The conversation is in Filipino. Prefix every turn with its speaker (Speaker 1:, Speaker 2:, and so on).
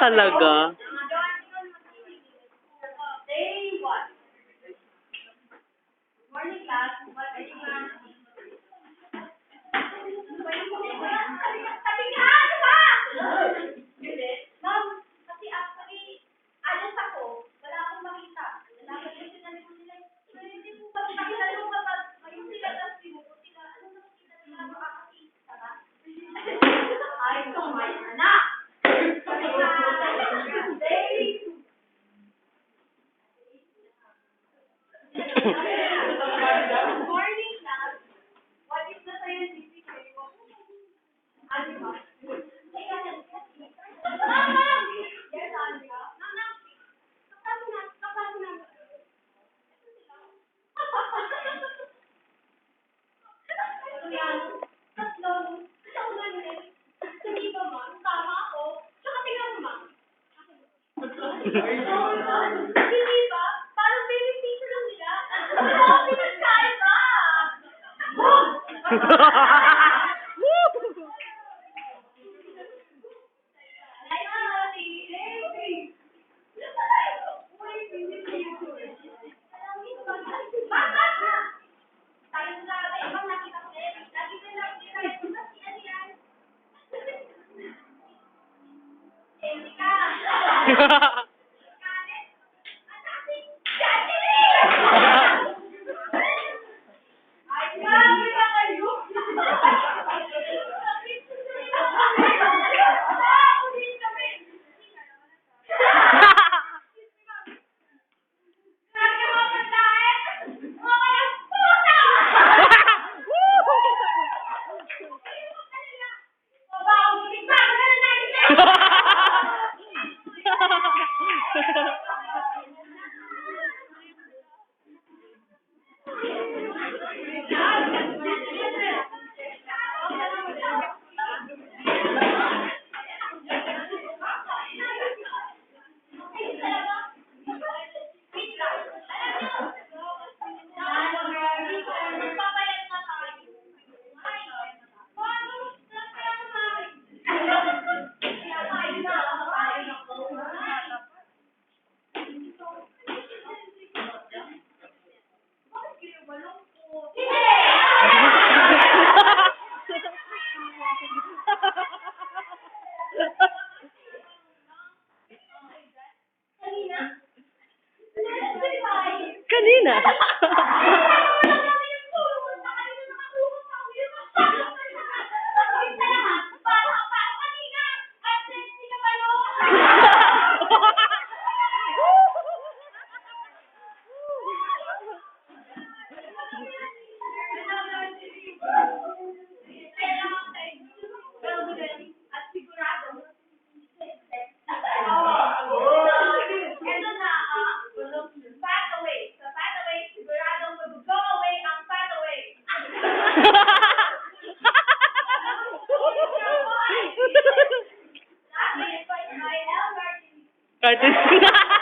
Speaker 1: talaga.
Speaker 2: Morning class. Ay, ate, Avery.
Speaker 1: Kanina.
Speaker 2: Vai
Speaker 1: ter